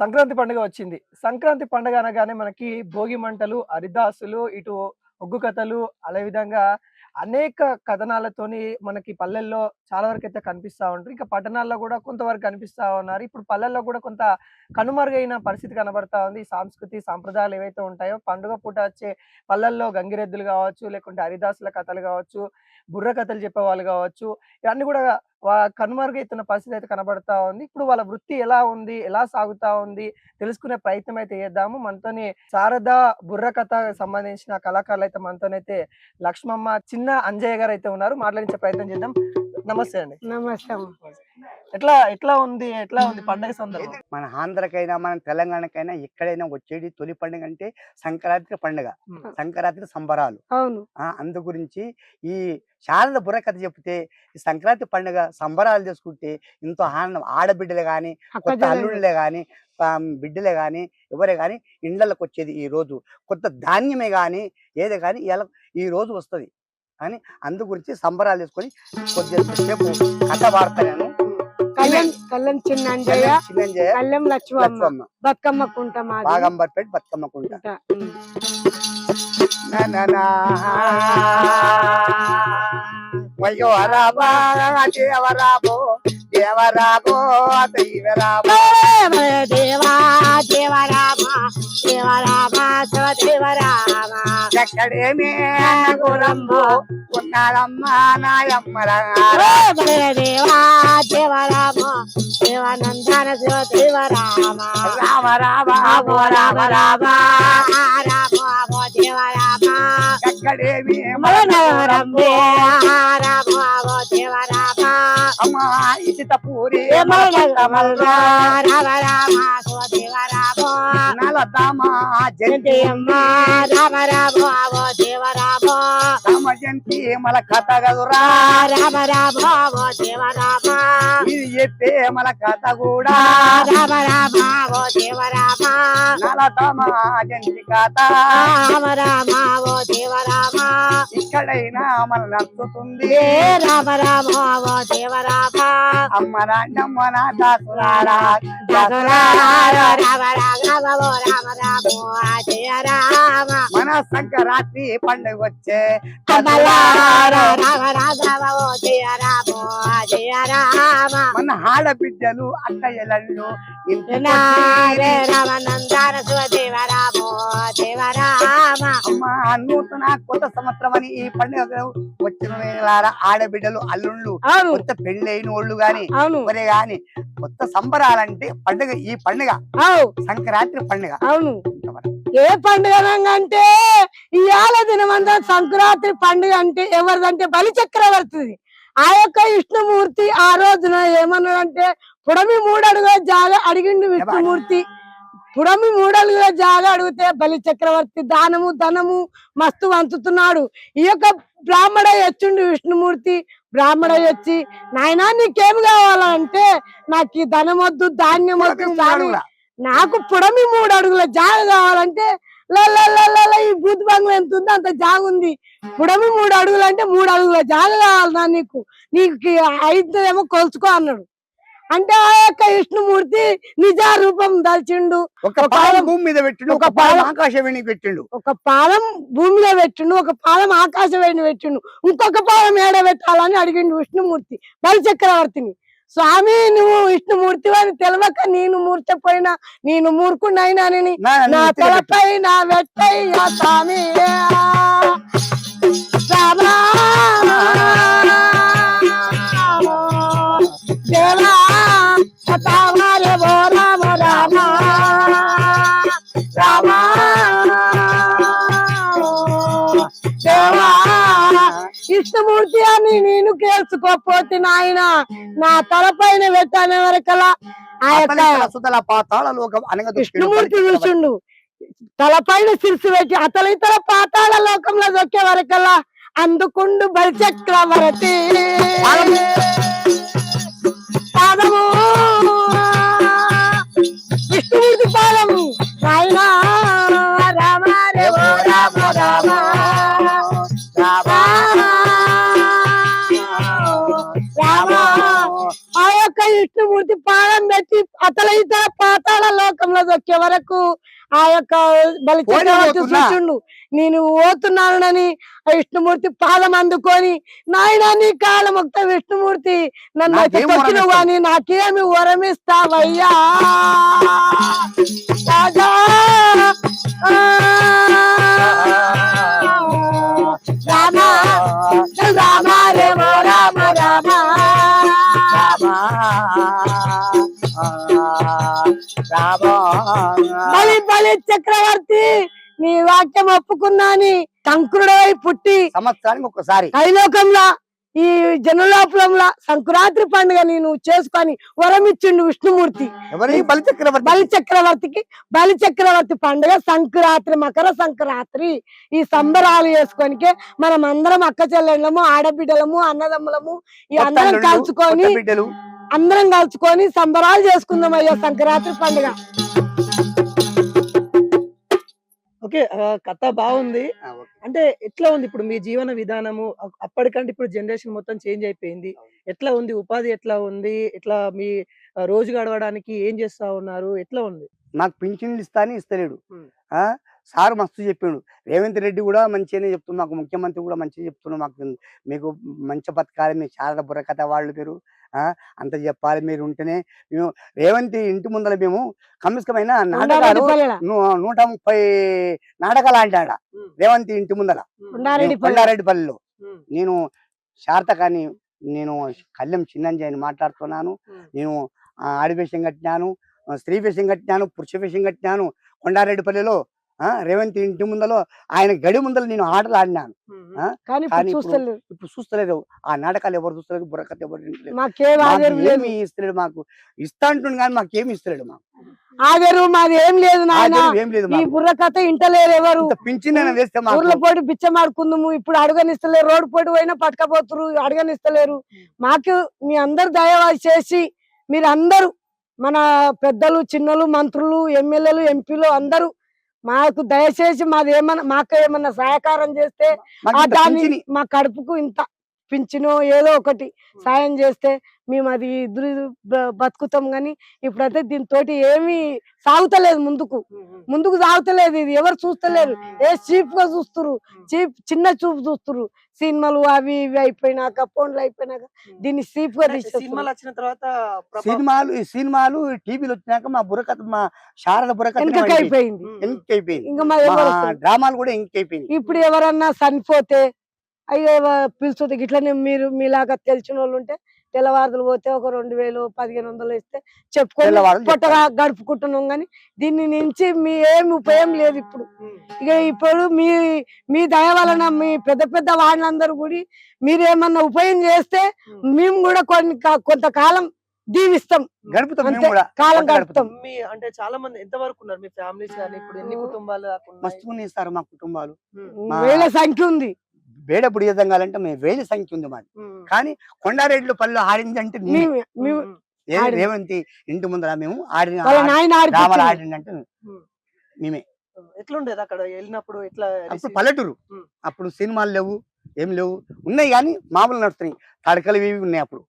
సంక్రాంతి పండుగ వచ్చింది. సంక్రాంతి పండుగ అనగానే మనకి భోగి మంటలు హరిదాసులు ఇటు ఒగ్గు కథలు అదే విధంగా అనేక కథనాలతోని మనకి పల్లెల్లో చాలా వరకు అయితే కనిపిస్తా ఉంటారు ఇంకా పట్టణాల్లో కూడా కొంతవరకు కనిపిస్తా ఉన్నారు. ఇప్పుడు పల్లెల్లో కూడా కొంత కనుమరుగైన పరిస్థితి కనబడతా ఉంది. సాంస్కృతి సాంప్రదాయాలు ఏవైతే ఉంటాయో పండుగ పూట వచ్చే పల్లెల్లో గంగిరెద్దులు కావచ్చు లేకుంటే హరిదాసుల కథలు కావచ్చు బుర్ర కథలు చెప్పేవాళ్ళు కావచ్చు ఇవన్నీ కూడా కనుమరుగైతున్న పరిస్థితి అయితే కనబడతా ఉంది. ఇప్పుడు వాళ్ళ వృత్తి ఎలా ఉంది? ఎలా సాగుతా ఉంది? తెలుసుకునే ప్రయత్నం అయితే చేద్దాము. మనతోని శారద బుర్ర కథ సంబంధించిన కళాకారులు అయితే మనతోనైతే లక్ష్మమ్మ చిన్న అంజయ్య గారు అయితే ఉన్నారు. మాట్లాడించే ప్రయత్నం చేద్దాం. నమస్తే అండి. నమస్తే ఎట్లా ఎట్లా ఉంది ఎట్లా ఉంది పండగ సందర్భం? మన ఆంధ్రకైనా మన తెలంగాణకైనా ఎక్కడైనా వచ్చేది తొలి పండుగ అంటే సంక్రాంతి పండుగ. సంక్రాంతి సంబరాలు. అవును. ఆ అందు గురించి ఈ శారద బుర్రకథ చెప్తే ఈ సంక్రాంతి పండుగ సంబరాలు చేసుకుంటే ఎంతో ఆనందం. ఆడబిడ్డలు కానీ అక్క కొత్త. అల్లుళ్ళే కానీ బిడ్డలే కానీ ఎవరే కానీ ఇండ్లకి వచ్చేది ఈ రోజు. కొత్త ధాన్యమే కానీ ఏదే కానీ ఇలా ఈ రోజు వస్తుంది. అని అందు గురించి సంబరాలు తీసుకొని కొద్దిసేపు కథ వార్తలను కళ్ళం కళ్ళం చిన్నంజయ్య చిన్నంజయ్య బతుకమ్మ బాగంబర్పేట బతుకమ్మ కుంట. అయ్యో అరా బాగా దేవరామో దైవరామో దేవా దేవరామ. దేవరామ శివ దేవరామ ఎక్కడేమే గురమ్ము ఉన్నాడమ్మా నాయమ్మ దేవా దేవరామ దేవనందన శివ దేవరామ రామ రామ ఓ రామ రామ రామ. దేవరామ ఎక్కడేమే మనోరమ్మే రామ దేవరామ అమ్మా ఇసిత పూరి రామ రామ శివ రామ రామ దేవ రామ రామ జంతి మన కథ కదురా రామ రామ దేవ రామ ఇది చెప్పే మన కథ కూడా రామ రామ దేవ రామ నలదామా జంతి కథ రామ రామ దేవ రామ ఇక్కడైనా మన నచ్చుతుంది ఏ రామ రామ దేవ రామ అమ్మ నాన్నమ్మ నా దాసులారా దసరార రామ రామ రామ రామ జయ రామ మన సంక్రాంతి పండుగ వచ్చే అమలార రామ రామ జయ రామ జయ రామ మన ఆడబిడ్డలు అక్కయ్యలు నూతన కొత్త సంవత్సరం అని ఈ పండుగ వచ్చిన ఆడబిడ్డలు అల్లుళ్ళు అవును. కొత్త పెళ్ళైన వాళ్ళు గాని అవును. ఎవరే గాని కొత్త సంబరాలంటే పండుగ ఈ పండుగ. సంక్రాంతి పండుగ. అవును. ఏ పండుగ అంటే ఇవాళ దినమంతా సంక్రాంతి పండుగ అంటే ఎవరిదంటే బలి చక్రవర్తిది ఆ యొక్క విష్ణుమూర్తి ఆ రోజున ఏమన్నాడంటే పుడమి మూడు అడుగుల జాగ అడిగిండు విష్ణుమూర్తి. పుడమి మూడు అడుగుల జాగ అడిగితే బలి చక్రవర్తి దానము ధనము మస్తు వంచుతున్నాడు. ఈ యొక్క బ్రాహ్మణ వచ్చిండు విష్ణుమూర్తి. బ్రాహ్మణ వచ్చి నాయనా నీకేం కావాలంటే నాకు ఈ ధనం వద్దు ధాన్యం వద్దు మూడడుగుల. నాకు పుడమి మూడు అడుగుల జాగ కావాలంటే ఈ బూత్ బంగ్లా ఎంత ఉందో అంత జాగ ఉంది. పుడమి మూడు అడుగులు అంటే మూడు అడుగుల జాగ కావాలన్నా నీకు నీకు ఐదేమో కొలుచుకో అన్నాడు. అంటే ఆ యొక్క విష్ణుమూర్తి నిజ రూపం దాల్చిండు. ఒక పాదం భూమి మీద పెట్టిండు ఒక పాదం- ఆకాశవాణి పెట్టిండు. ఒక పాదం భూమిలో పెట్టిండు ఒక పాదం ఆకాశవాణి పెట్టిండు. ఇంకొక పాదం ఏడ పెట్టాలని అడిగిండు విష్ణుమూర్తి బలి చక్రవర్తిని స్వామి నువ్వు విష్ణుమూర్తి అని తెలియక నేను మూర్చపోయినా నేను మూర్ఖుడైనానని నా-. తలపై నా వెట్టయ్య స్వామి. రామా నేను కేసుకోపోతే నాయన నా తలపైన పెట్టాను వరకలా ఆ యొక్క విష్ణుమూర్తి చూసిండు. తలపైన శిరసు పెట్టి అతని ఇతర పాతాళ లోకంలో దొక్కే వరకల్లా అందుకుండు బలిచక్రవర్తి. పాదము. పాదం పెట్టి అతల ఇతర పాతాళ లోకంలో దొక్కే వరకు ఆ యొక్క బలి. చూచుండు నేను పోతున్నానని ఆ విష్ణుమూర్తి పాదం అందుకొని నాయన నీ కాలముక్త విష్ణుమూర్తి నన్ను అయితే నాకేం తొక్కినవు వరమిస్తావు? కానీ నాకేమి వరమిస్తావయ్యా రాజా బలి బలి చక్రవర్తి నీ వాక్యం ఒప్పుకున్నాని శంకరుడై పుట్టి సంవత్సరానికి ఒక్కసారి. కైలోకంలా ఈ జనులోపలంలా సంక్రాంతి పండుగ నేను చేసుకొని వరమిచ్చిండు విష్ణుమూర్తి. బలి చక్రవర్తి. బలి చక్రవర్తికి బలి చక్రవర్తి పండుగ సంక్రాంతి మకర సంక్రాంతి ఈ సంబరాలు చేసుకోనికే మనం అందరం అక్క చెల్లెళ్ళము ఆడబిడ్డలము అన్నదమ్ములము ఈ అందరం కలుసుకొని అందరం కలుసుకొని సంబరాలు చేసుకుందాం అయ్యా సంక్రాంతి పండుగ. ఓకే కథ బాగుంది. అంటే ఎట్లా ఉంది ఇప్పుడు మీ జీవన విధానము? అప్పటికంటే ఇప్పుడు జనరేషన్ మొత్తం చేంజ్ అయిపోయింది. ఎట్లా ఉంది? ఉపాధి ఎట్లా ఉంది? ఎట్లా మీ రోజు గడవడానికి ఏం చేస్తా ఉన్నారు? ఎట్లా ఉంది? నాకు పింఛన్లు ఇస్తా అని ఇస్తలేడు సార్ మస్తు చెప్పిండు. రేవంత్ రెడ్డి కూడా మంచిగానే చెప్తున్నాడు మాకు ముఖ్యమంత్రి కూడా మంచిగా చెప్తున్నాడు మాకు మీకు మంచి బతకాలి మీ శారద బుర్రకథ వాళ్ళు మీరు అంత చెప్పాలి. మీరు ఉంటేనే మేము రేవంత్ ఇంటి ముందర మేము కమిస్కమైన నాటకాలు నూట ముప్పై నాటకాలు ఆడాడ రేవంత్ ఇంటి ముందర. కొండారెడ్డిపల్లిలో. నేను శారద కానీ నేను కళ్యాణ్ చిన్నంజి అని మాట్లాడుతున్నాను నేను ఆ, ఆడి వేషం కట్టినాను స్త్రీ వేషం కట్టినాను పురుష వేషం కట్టినాను. కొండారెడ్డిపల్లిలో రేవంత్ ఇంటి ముందలో ఆయన గడి ముందర నేను ఆటలు ఆడినాను? కానీ ఇప్పుడు చూస్తలేదు. ఆ నాటకాలు ఎవరు చూస్తలేదు బుర్రకథ ఎవరు ఏమి ఇస్తలేడు మాకు. ఇస్తా అంటుండు కానీ మాకు ఏమి ఇస్తలేడు మాకు. ఆధారు మాది ఏం లేదు ఏం లేదు ఈ మాకు. బుర్ర కథ ఇంటలేరు ఎవరు. పింఛన్ వేస్తే ఊర్ల పోటీ బిచ్చమాడుకుందాము ఇప్పుడు అడగనిస్తలేరు. రోడ్డు పోటీ పోయినా పట్టుకపోతురు అడగనిస్తలేరు. మాకు మీ అందరు దయవాసి చేసి మీరు అందరూ మన పెద్దలు చిన్నలు మంత్రులు ఎమ్మెల్యేలు ఎంపీలు అందరూ మాకు దయచేసి మాది ఏమన్నా మాకు ఏమన్నా సహకారం చేస్తే మా కడుపుకు ఇంత పింఛనో ఏదో ఒకటి సాయం చేస్తే మేము అది బతుకుతాం గాని ఇప్పుడైతే దీంతోటి ఏమీ సాగుతలేదు ముందుకు. ముందుకు సాగుతలేదు ఇది. ఎవరు చూస్తలేరు. ఏ చీప్గా చూస్తురు చీప్ చిన్న చూపు చూస్తురు సినిమాలు అవి ఇవి అయిపోయినాక ఫోన్లు అయిపోయినాక దీన్ని చీప్గా. సినిమాలు వచ్చిన తర్వాత సినిమాలు ఈ సినిమాలు టీవీలు వచ్చినాక మా బుర్రకథ మా శారద బుర్రకథ అయిపోయింది. ఇంకా మా? డ్రామాలు కూడా ఎంక్ అయిపోయింది ఇప్పుడు ఎవరన్నా చనిపోతే అయ్యో పిలుస్తుంది ఇట్లనే మీరు మీలాగా తెలిసిన వాళ్ళు ఉంటే తెల్లవారులు పోతే ఒక రెండు వేలు పదిహేను వందలు ఇస్తే చెప్పుకొని తెల్లవారులు పొట్టగా గడుపుకుంటున్నాం కానీ దీన్ని నుంచి మీ ఏమి ఉపయోగం లేదు ఇప్పుడు. ఇక ఇప్పుడు మీ మీ దయ వలన మీ పెద్ద పెద్ద వాళ్ళందరూ కూడా మీరు ఏమన్నా ఉపయోగం చేస్తే. మేము కూడా కొన్ని కొంతకాలం దీవిస్తాం. గడుపుతాం కాలం గడుపుతాం. మీ అంటే చాలా మంది ఎంత వరకు ఉన్నారు మీ ఫ్యామిలీస్ కానీ ఇప్పుడు ఎన్ని కుటుంబాలు? మస్తు ఇస్తారు మా కుటుంబాలు. వేల సంఖ్య ఉంది. వేడ బుడియదంగాలంటే మేము వేల సంఖ్య ఉంది మాది. కానీ కొండారెడ్లు పల్లె ఆడిందంటే. రేవంతి ఇంటి ముందర మేము ఆడిన ఆడిపించిండు. ఆడిందంటే. మేమే. ఎట్లుండేది అక్కడ? వెళ్ళినప్పుడు ఎట్లా అప్పుడు పల్లెటూరు. అప్పుడు సినిమాలు లేవు ఏం లేవు. ఉన్నాయి కానీ మామూలు నడుస్తున్నాయి. తడకలు ఇవి ఉన్నాయి అప్పుడు.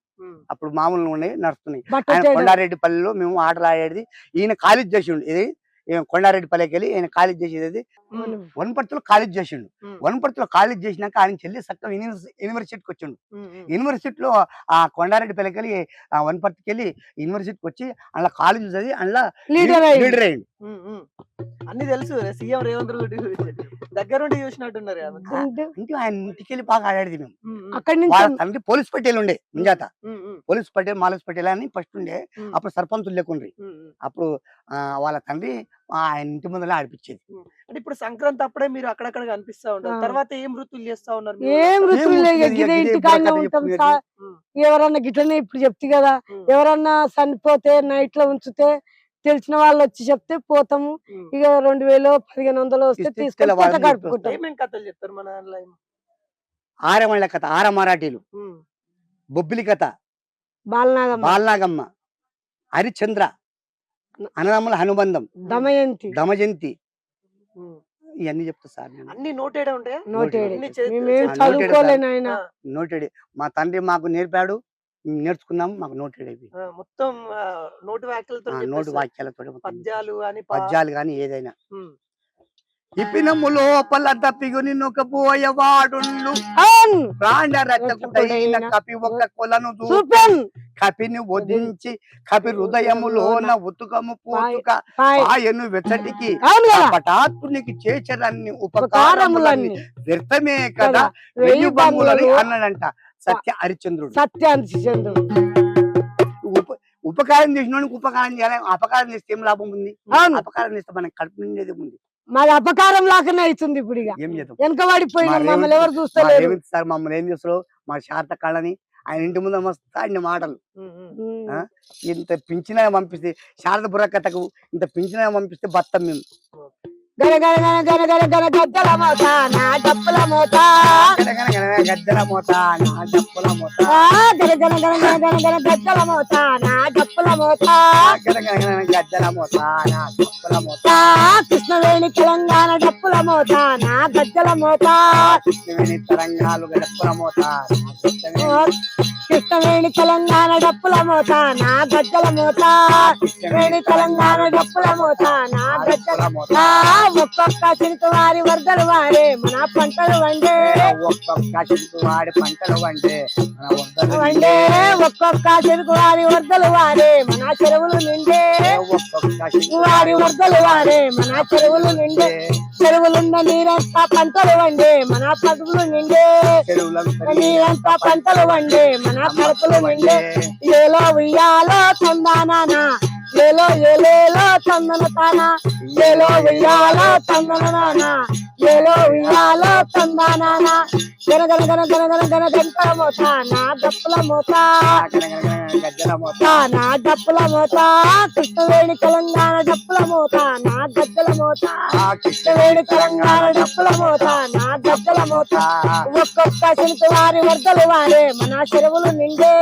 అప్పుడు మామూలు ఉన్నాయి నడుస్తున్నాయి. ఆయన. కొండారెడ్డి పల్లెలో మేము ఆటలు ఆడేది. ఈయన కాలేజ్ చేసిండు ఇది ఈయన కొండారెడ్డి పల్లెకి వెళ్ళి ఈయన కాలేజ్ చేసేది. వనపర్తిలో కాలేజ్ చేసిండు. వనపర్తిలో కాలేజ్ చేసినాక ఆయన చెల్లి సక్కం యూనివర్సిటీకి వచ్చిండు. యూనివర్సిటీలో ఆ కొండారెడ్డి పల్లెకి వెళ్ళి ఆ వనపర్తికి వెళ్ళి యూనివర్సిటీకి వచ్చి అందులో కాలేజ్ చదివి అందులో లీడర్ అయ్యిండు. అన్ని తెలుసు సీఎం రేవంత్ రెడ్డి గురించి. దగ్గరుండి చూసినట్టున్నారు. అంటే ఆయన ఇంటికి వెళ్ళి బాగా ఆడేది మేము అక్కడి నుంచి తండ్రి పోలీస్ పటేల్ ఉండే ముంజాత. పోలీస్ పటేల్ మాలస్ పటేల్ అని ఫస్ట్ ఉండే. అప్పుడు సర్పంచులు లేకుండ్రి. అప్పుడు వాళ్ళ తండ్రి ఆయన ఇంటి ముందర ఆడిపించేది అంటే ఇప్పుడు సంక్రాంతి అప్పుడే మీరు అక్కడక్కడ కనిపిస్తా ఉంటారు. తర్వాత ఏం వృత్తులు చేస్తా ఉన్నారు? ఏం వృత్తులు ఎవరన్నా గిట్లనే ఇప్పుడు చెప్తి కదా ఎవరన్నా చనిపోతే నైట్లో ఉంచితే తెలిసిన వాళ్ళు వచ్చి చెప్తే పోతాము. ఇక రెండు వేలు పదిహేను వందలు వస్తే గడుపుకుంటాం కథలు చెప్తారు మన? ఆరమళ్ళ కథ ఆర మరాఠీలు. బొబ్బిలి కథ. బాలనాగమ్మ. బాలనాగమ్మ. హరిచంద్ర అన్నదమ్ముల హనుబంధం దమయంతి. దమజంతి. ఇవన్నీ చెప్తా సార్ నేను. అన్ని నోటేడే ఉంటాయా? నోటేడు. మా తండ్రి మాకు నేర్పాడు. నేర్చుకున్నాము మాకు నోటెడ్ ఆ, మొత్తం నోటి వ్యాఖ్యలతో ఆ, నోటు వాక్యాలతో పద్యాలు అని పా- పద్యాలు కానీ ఏదైనా. ఇప్పినము లోపల తప్పిగుని నొకపోయేవాడుండు అవును ప్రాణ రక్షకుడైన కపి ఒక కొలను సూపర్ కపిని వధించి కపి హృదయములోన ఉతుకము పూతుక. ఆయను వెచ్చటికి పటాత్మునికి చేచరన్ని ఉపకారములన్నీ ఉపకారములన్నీ వ్యర్థమే కదా? వెయ్యి అన్నాడంట సత్య హరిశ్చంద్రుడు సత్యాన్ని చంద్రుడు ఉప ఉపకారం చేసినోడికి ఉపకారం చేయాలి. అపకారం చేస్తే ఏం లాభం ఉంది? అపకారం చేస్తే మనకి కడుపు నిండేది ఉంది మరి అపకారం లాగానే అవుతుంది ఇప్పుడు ఇక. చేద్దాం? వెనకబడిపోయిన మా మమ్మల్ని ఎవరు చూస్తలేరు. రేవంత్ సార్ మమ్మల్ని ఏం చేస్తారు మా శారద కళని ఆయన ఇంటి ముందు మస్తు ఆడిన మాటలు? ఇంత పింఛన పంపిస్తే శారద బుర్రకథకు ఇంత పింఛన పంపిస్తే బత్తం మేము. గద్దల మోత నా డప్పుల మోత గద్దెల మోత నా డప్పుల మోత గద్దల మోత నా డప్పుల మోత గద్దెల మోత నా డప్పుల మోత ఆ, కృష్ణవేణి తెలంగాణ డప్పుల మోత నా గద్దల మోత కృష్ణవేణి తరంగాలు డప్పుల మోత కృష్ణవేణి కృష్ణవేణి తెలంగాణ డప్పుల మోత నా గద్దల మోత వేణి తెలంగాణ డప్పుల మోత నా గద్దల మోత ఒక్కొక్క చిరుకు వారి వరదలు వారే మన పంటలు వండే. ఒక్కొక్క చెట్టు వాడి పంటలు వండే మన వండే. ఒక్కొక్క చెరుకు వారి వరదలు వారే మన చెరువులు నిండే. ఒక్కొక్క చెట్టు వారి వరదలు వారే మన చెరువులు నిండే. చెరువులున్న నీరంతా పంటలు వండే మన పదువులు నిండే. నీరంతా పంటలు వండే మన కడుపులు నిండే. ఏలో ఉయ్యాలో తందానా ఏలో ఏలేలో చందన తానా? ఏలో ఉయ్యాలో చందన నానా? ఏలో ఉయ్యాలో తందానా గన గన గన గన గన గన గంటల మోత నా డప్పుల మోత. మోత నా డప్పుల మోత కృష్ణవేణి తెలంగాణ డప్పుల మోత నా గద్దెల మోత. కృష్ణవేణి తెలంగాణ డప్పుల మోత నా గద్దల మోత. ఒక్కొక్క చిలుకు వారి వరదలు వారే మన చెరువులు నిండే.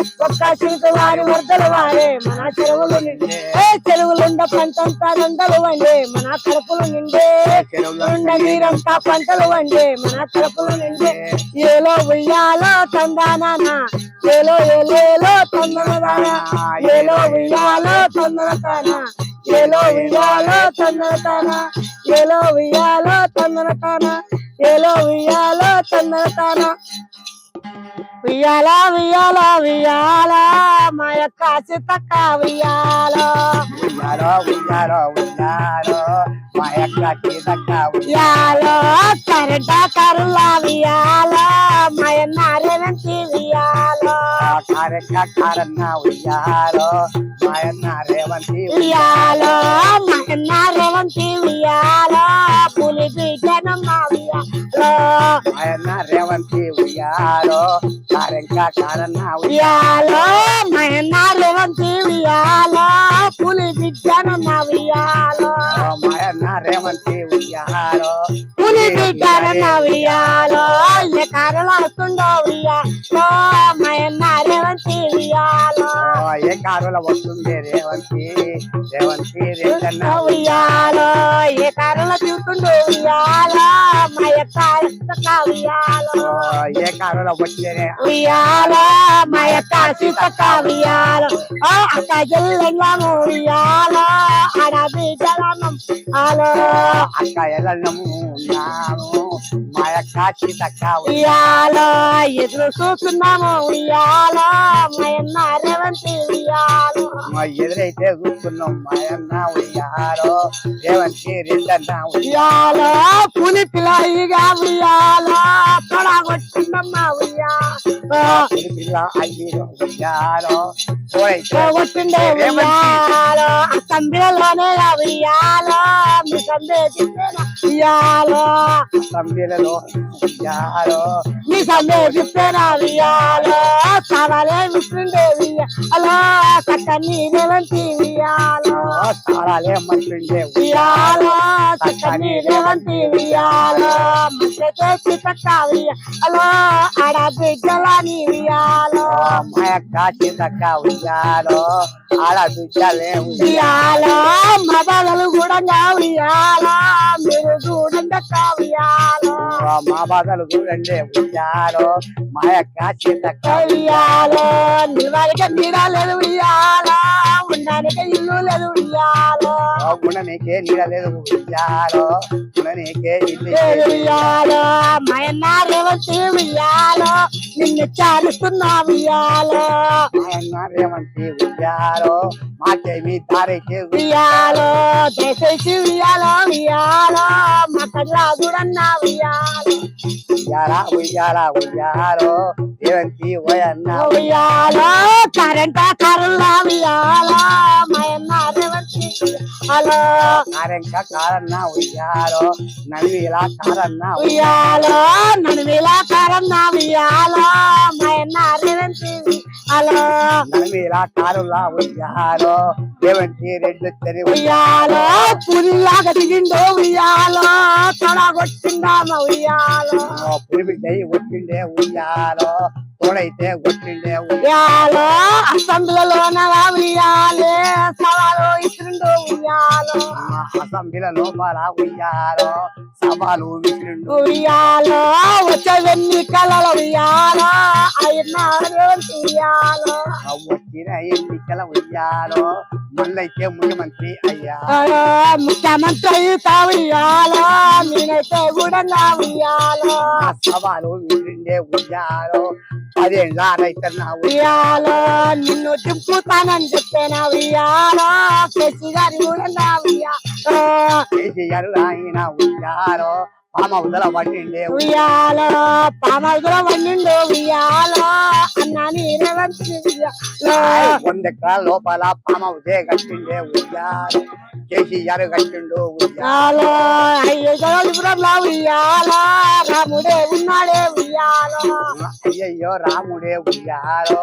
ఒక్కొక్క చిలుకు వారి వరదలు వారే మన చెరువులు నిండే. చెరువులుండ పంటంతా దండలు వండే మన కడుపులు నిండే. ఉండ నీరంతా పంటలు వండే మన కడుపులు నిండే. ఏలో ఉయ్యాలో తందానా ఏలో ఏలేలో తందనదానా ఏలో ఉయ్యాలో తందనతానా ఏలో ఉయ్యాలో తందనతానా ఏలో ఉయ్యాలో తందనతానా ఏలో ఉయ్యాలో తందనతానా ఉయ్యాల ఉయ్యాల ఉయ్యాల మా యొక్క చిత్తక్క ఉయ్యాలో. ఉయ్యాలో ఉయ్యాలో ఉయ్యాలో మా యొక్క కీదక్క ఉయ్యాలో కరెంట కరులా ఉయ్యాలో మా అన్న రేవంతి ఉయ్యాలో. కారెక్క కారన్న ఉయ్యాలో మాయన్న రేవంతి ఉయ్యాలో మా అన్న రేవంతి ఉయ్యాలో పులి జనమ్మ ఉయ్యాలో. మాయన్న రేవంతి ఉయ్యాలో కారెక్క కారన్న ఉయ్యాలో. మా అన్న రేవంతి ఉయ్యాలో పులి జనమ్మ ఉయ్యాలో మాయన్న రేవంతి ఉయ్యాలో పులి బిడ్డన ఉయ్యాలో ఏ కారలు వస్తుందో ఉయ్యాలో మా అన్న రేవంతి ఉయ్యాలో ఏ కారుల వస్తుంది రేవంతి? రేవంతి రేవన్న ఉయ్యాలో ఏ కారలో తిరుగుతుందో ఉయ్యాలో. ఏ కారుల వచ్చేనే ఉయ్యాలో మా యొక్క సీతక్క ఉయ్యాలో. ఓ అక్క జల్లెళ్ళము ఉయ్యాలో ఆడ బిడ్డలము ఆలో అక్క ఎల్లము ఉన్నాము. మా యొక్క సీతక్క ఉయ్యాలో ఎదురు చూస్తున్నాము. ఉయ్యాలో మాయన్న రేవంతి ఉయ్యాలో మా ఎదురైతే చూస్తున్నాం మాయన్న ఉయ్యాలో రేవంతి రెడ్డన్న ఉయ్యాలో. పులి పిల్లయిగా ఉయ్యాలో. తొడగొట్టిందమ్మ ఉయ్యాలో పిల్ల అయ్యో ఉయ్యాలో. కొట్టిండే ఉయ్యాలో. కంబిలలోనే ఉయ్యాలో. మీ సందే ఉయ్యాలో సంబిలలో ఉయ్యాలో మీ సందే తిప్పేనా ఉయ్యాలో కావాలే మిత్రుండే ఉయ్యాలో చక్కని రేవంతి ఉయ్యాలో తాళాలే మంటుండే ఉయ్యాలో చక్కని రేవంతి ఉయ్యాలో మంచి చితక్క ఉయ్యాలో ఆడ బిడ్డలని ఉయ్యాలో మా యొక్క సీతక్క ఉయ్యాలో. ఆడ బిడ్డలే ఉయ్యాలో మదలు కూడా ఉయ్యాలో. మీరు చూడండి ఉయ్యాలో మా బాధలు చూడండి ఉయ్యాలో మా యొక్క సీతక్క ఉయ్యాలో నిలవాడికి నీడ లేదు ఉయ్యాలో ఉండడానికి ఇల్లు లేదు ఉయ్యాలో. ఉండనీకే నీడ లేదు ఉయ్యాలో ఉండనీకే ఇల్లు ఉయ్యాలో. మాయన్న రేవంతి ఉయ్యాలో నిన్ను చాలుస్తున్నా ఉయ్యాలో. ఆయన రేవంతి ఉయ్యాలో మాకేమి దారికి ఉయ్యాలో. దయచేసి ఉయ్యాలో ఉయ్యాలో. మా కళ్ళ చూడన్నా ఉయ్యాలో. ఉయ్యాల ఉయ్యాల ఉయ్యాలో. రేవంతి ఓయన్న? ఉయ్యాలో కరెంట్ కరుల్లా ఉయ్యాలో. మాయన్న రేవంతి ఉయ్యాలో. కారెంక కారన్న ఉయ్యాలో. నడివిలా కారన్న ఉయ్యాలో నన్ను విలాకారన్న ఉయ్యాలో. మాయన్న రేవంతి ఉయ్యాలో. నడివిలా కారులా ఉయ్యాలో. రేవంతి రెడ్డి తెరి ఉయ్యాలో పులిలాగా దిగిందో ఉయ్యాలో. ఉయ్యాలో పులిబిడ్డై వచ్చిండే ఉయ్యాలో తోడైతే వచ్చిండే ఉయ్యాలో. అసెంబ్లీలోన ఉయ్యాలే సవాలు ఇస్తుండో ఉయ్యాలో. అసెంబ్లీల లోపల ఉయ్యాలో సభలు విసిరిండు. ఉయ్యాలో వచ్చే ఎన్నికలలో ఉయ్యాలో ఉయ్యాలో. వచ్చిన ఎన్నికల ఉయ్యాలో మళ్ళైతే ముఖ్యమంత్రి అయ్యా. ముఖ్యమంత్రి అయితే ఉయ్యాలో నేనైతే కూడా ఉయ్యాలో. సభలు విసిరిండే ఉయ్యాలో పదేళ్ళ రైతన్న ఉయ్యాలో నిన్ను దింపుతానని చెప్పాను ఉయ్యాలో కేసీ గారి కూడా నా ఉయ్యాలో కేసీఆర్ ఆయన ఉయ్యాలో పామ ఉదల పట్టిండే ఉయ్యాలో. ఉయ్యాలో అన్నాని రేవంతి ఉయ్యాలో వంద ఎకరాల లోపల పామ ఉదే కట్టిండే ఉయ్యాలో. కేసీఆర్ కట్టిండు అయ్యో ఉయ్యాలో రాముడే ఉన్నాడే ఉయ్యాలో. అయ్యయ్యో రాముడే ఉయ్యాలో.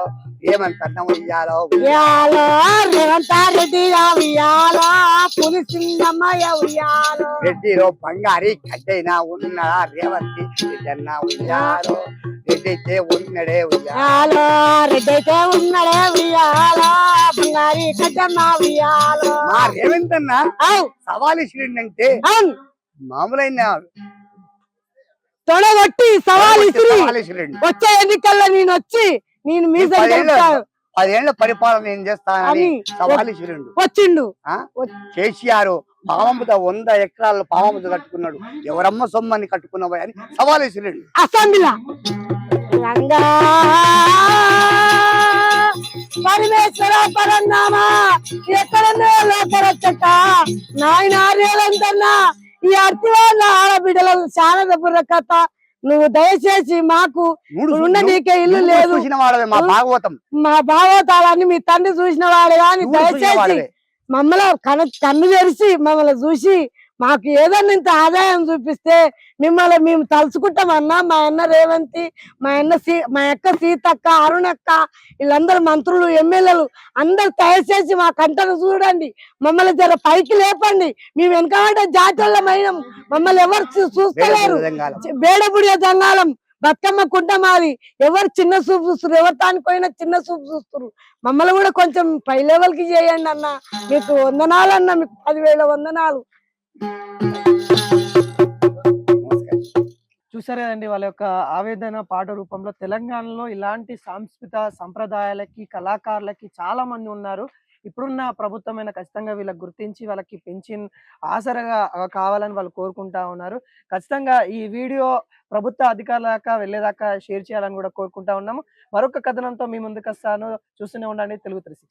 ఏమంతన్న ఉయ్యాలో? ఉయ్యాలో రేవంత రెడ్డి ఉయ్యాలో పులిసిందమ్మయ్య ఉయ్యాలో. రెడ్డిలో బంగారి గడ్డైనా ఉన్నడా రేవంతి రెడ్డన్న ఉయ్యాలో. రెడ్డైతే ఉన్నడే ఉయ్యాలో. ఉయ్యాలో రెడ్డి అయితే ఉన్నాడే ఉయ్యాలో. మా రేవంత్ అన్న అవును. మామూలైన తొడగొట్టి వచ్చే ఎన్నికల్లో నేను వచ్చి నేను మీ పదేళ్ళ పరిపాలన నేను చేస్తానని వచ్చిండు. కేసీఆర్ పామముద వంద ఎకరాల పామముద కట్టుకున్నాడు. ఎవరమ్మ సొమ్మని కట్టుకున్నావా అని సవాల్ ఇచ్చిరండు అసెంబ్లీలా. రంగా. పరమేశ్వర పరన్నామా ఎక్కడన్నా లోపరచ్చట నాయన రేలంతన్నా ఈ అర్తి వాళ్ళ ఆడబిడ్డల శారద బుర్ర కథ నువ్వు దయచేసి మాకు ఉన్న నీకే ఇల్లు లేదు. మా భాగవతం. మా భాగవతాలన్నీ మీ తండ్రి చూసిన వాడే కానీ దయచేసి మమ్మల్ని కన కన్ను తెరిచి మమ్మల్ని చూసి మాకు ఏదన్నా ఇంత ఆదాయం చూపిస్తే మిమ్మల్ని మేము తలుచుకుంటామన్నా మా అన్న రేవంతి మా అన్న సీ మా అక్క సీతక్క అరుణక్క వీళ్ళందరూ మంత్రులు ఎమ్మెల్యేలు అందరు దయచేసి మా కంటను చూడండి. మమ్మల్ని జర పైకి లేపండి. మేము వెనకబడ్డ జాతీయమైన మమ్మల్ని ఎవరు చూస్తలేరు. విధంగా బేడబుడియ జంగాలం. బతుకమ్మ కుంట మాది. ఎవరు చిన్న చూపు చూస్తారు ఎవరు పోయినా చిన్న చూపు చూస్తారు మమ్మల్ని కూడా కొంచెం పై లెవెల్కి చేయండి అన్న. మీకు వందనాలు అన్న మీకు పదివేల వందనాలు. చూసారు కదండి వాళ్ళ యొక్క ఆవేదన పాట రూపంలో తెలంగాణలో ఇలాంటి సాంస్కృత సంప్రదాయాలకి కళాకారులకి చాలా మంది ఉన్నారు. ఇప్పుడున్న ప్రభుత్వమైన ఖచ్చితంగా వీళ్ళకి గుర్తించి వాళ్ళకి పెన్షన్ ఆసరగా కావాలని వాళ్ళు కోరుకుంటా ఉన్నారు. ఖచ్చితంగా ఈ వీడియో ప్రభుత్వ అధికారుల దాకా వెళ్ళేదాకా షేర్ చేయాలని కూడా కోరుకుంటా ఉన్నాము. మరొక కథనంతో మీ ముందుకు వస్తాను. చూస్తూనే ఉండండి తెలుగు తెలిసి